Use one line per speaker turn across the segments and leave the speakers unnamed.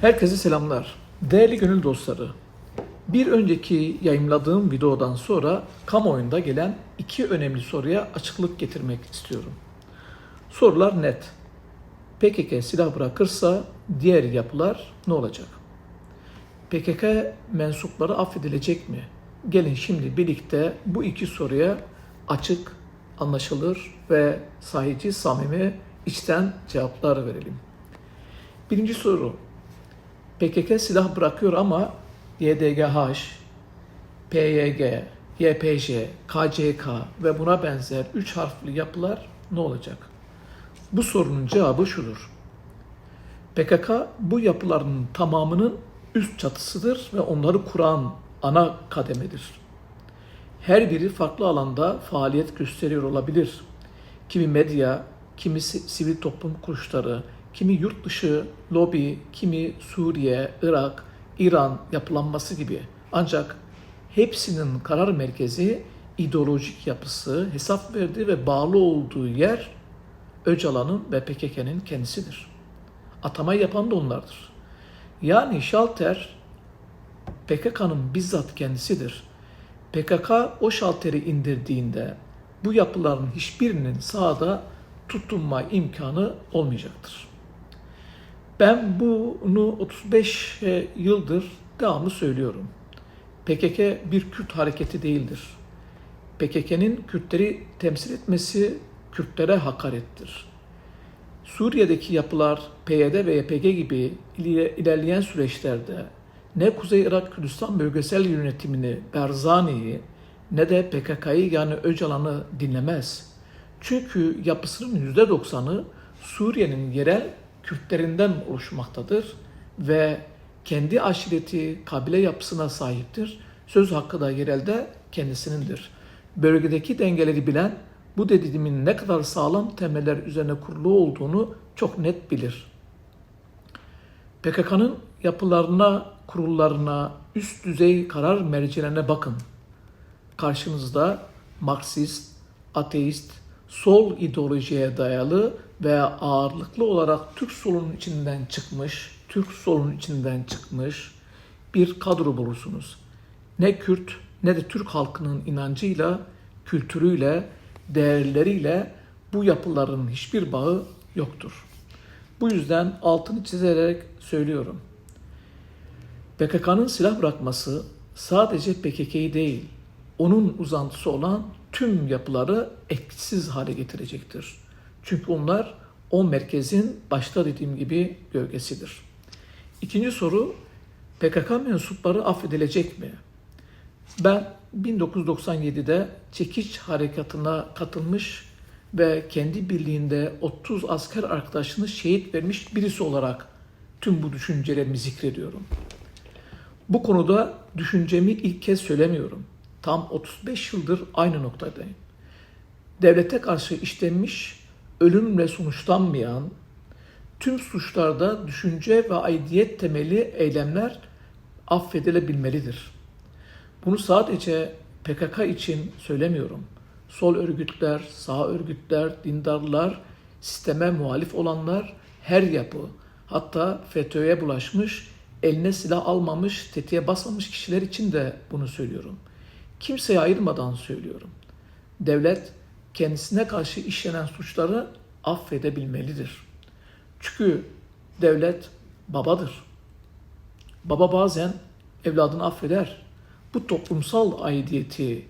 Herkese selamlar. Değerli gönül dostları, bir önceki yayınladığım videodan sonra kamuoyunda gelen iki önemli soruya açıklık getirmek istiyorum. Sorular net. PKK silah bırakırsa diğer yapılar ne olacak? PKK mensupları affedilecek mi? Gelin şimdi birlikte bu iki soruya açık, anlaşılır ve sahici, samimi, içten cevaplar verelim. Birinci soru. PKK silah bırakıyor ama YDGH, PYG, YPJ, KCK ve buna benzer üç harfli yapılar ne olacak? Bu sorunun cevabı şudur. PKK bu yapıların tamamının üst çatısıdır ve onları kuran ana kademedir. Her biri farklı alanda faaliyet gösteriyor olabilir. Kimi medya, kimi si- sivil toplum kuruluşları, kimi yurt dışı lobi, kimi Suriye, Irak, İran yapılanması gibi. Ancak hepsinin karar merkezi, ideolojik yapısı, hesap verdiği ve bağlı olduğu yer Öcalan'ın ve PKK'nın kendisidir. Atamayı yapan da onlardır. Yani şalter PKK'nın bizzat kendisidir. PKK o şalteri indirdiğinde bu yapıların hiçbirinin sahada tutunma imkanı olmayacaktır. Ben bunu 35 yıldır devamlı söylüyorum. PKK bir Kürt hareketi değildir. PKK'nın Kürtleri temsil etmesi Kürtlere hakarettir. Suriye'deki yapılar PYD ve YPG gibi ilerleyen süreçlerde ne Kuzey Irak Kürdistan bölgesel yönetimini Berzani'yi ne de PKK'yı yani Öcalan'ı dinlemez. Çünkü yapısının %90'ı Suriye'nin yerel Kürtlerinden oluşmaktadır ve kendi aşireti, kabile yapısına sahiptir. Söz hakkı da yerelde kendisinindir. Bölgedeki dengeleri bilen bu dediğimin ne kadar sağlam temeller üzerine kurulu olduğunu çok net bilir. PKK'nın yapılarına, kurullarına, üst düzey karar mercilerine bakın. Karşınızda Marksist, ateist, sol ideolojiye dayalı ve ağırlıklı olarak Türk solunun içinden çıkmış, Türk solunun içinden çıkmış bir kadro bulursunuz. Ne Kürt ne de Türk halkının inancıyla, kültürüyle, değerleriyle bu yapıların hiçbir bağı yoktur. Bu yüzden altını çizerek söylüyorum. PKK'nın silah bırakması sadece PKK'yı değil, onun uzantısı olan tüm yapıları etkisiz hale getirecektir. Çünkü onlar o merkezin başta dediğim gibi gölgesidir. İkinci soru, PKK mensupları affedilecek mi? Ben 1997'de Çekiç Harekatı'na katılmış ve kendi birliğinde 30 asker arkadaşını şehit vermiş birisi olarak tüm bu düşüncelerimi zikrediyorum. Bu konuda düşüncemi ilk kez söylemiyorum. Tam 35 yıldır aynı noktadayım. Devlete karşı işlenmiş, ölümle sonuçlanmayan, tüm suçlarda düşünce ve aidiyet temeli eylemler affedilebilmelidir. Bunu sadece PKK için söylemiyorum. Sol örgütler, sağ örgütler, dindarlar, sisteme muhalif olanlar, her yapı, hatta FETÖ'ye bulaşmış, eline silah almamış, tetiğe basmamış kişiler için de bunu söylüyorum. Kimseye ayırmadan söylüyorum. Devlet kendisine karşı işlenen suçları affedebilmelidir. Çünkü devlet babadır. Baba bazen evladını affeder. Bu toplumsal aidiyeti,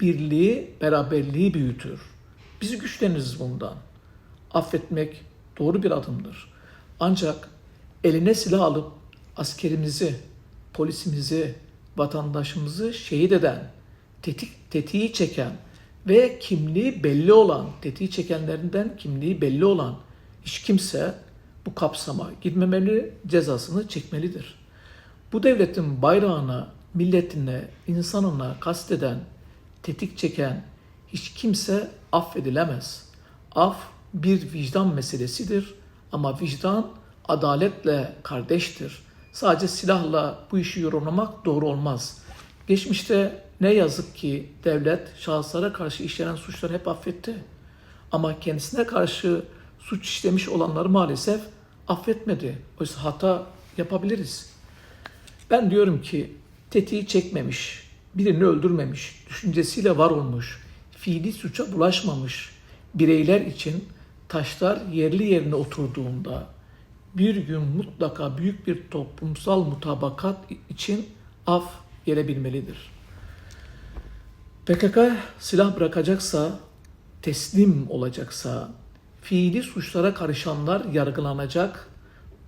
birliği, beraberliği büyütür. Bizi güçleniriz bundan. Affetmek doğru bir adımdır. Ancak eline silah alıp askerimizi, polisimizi, vatandaşımızı şehit eden, tetik, tetiği çeken ve kimliği belli olan, tetiği çekenlerinden kimliği belli olan hiç kimse bu kapsama girmemeli, cezasını çekmelidir. Bu devletin bayrağına, milletine, insanına kasteden, tetik çeken hiç kimse affedilemez. Af bir vicdan meselesidir ama vicdan adaletle kardeştir. Sadece silahla bu işi yorumlamak doğru olmaz. Geçmişte ne yazık ki devlet şahıslara karşı işlenen suçları hep affetti. Ama kendisine karşı suç işlemiş olanları maalesef affetmedi. Oysa hata yapabiliriz. Ben diyorum ki tetiği çekmemiş, birini öldürmemiş, düşüncesiyle var olmuş, fiili suça bulaşmamış bireyler için taşlar yerli yerine oturduğunda bir gün mutlaka büyük bir toplumsal mutabakat için af gelebilmelidir. PKK silah bırakacaksa, teslim olacaksa, fiili suçlara karışanlar yargılanacak,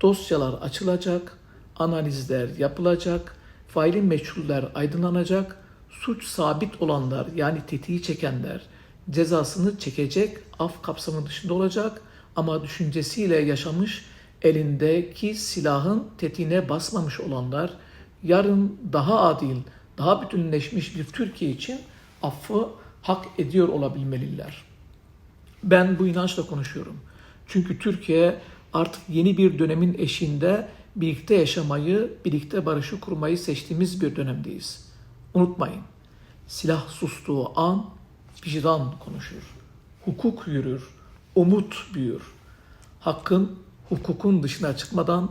dosyalar açılacak, analizler yapılacak, faili meçhuller aydınlanacak, suç sabit olanlar yani tetiği çekenler cezasını çekecek, af kapsamı dışında olacak ama düşüncesiyle yaşamış, elindeki silahın tetiğine basmamış olanlar yarın daha adil, daha bütünleşmiş bir Türkiye için affı hak ediyor olabilmeliler. Ben bu inançla konuşuyorum. Çünkü Türkiye artık yeni bir dönemin eşiğinde birlikte yaşamayı, birlikte barışı kurmayı seçtiğimiz bir dönemdeyiz. Unutmayın, silah sustuğu an vicdan konuşur, hukuk yürür, umut büyür. Hakkın, hukukun dışına çıkmadan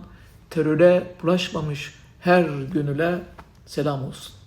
teröre bulaşmamış her gönüle selam olsun.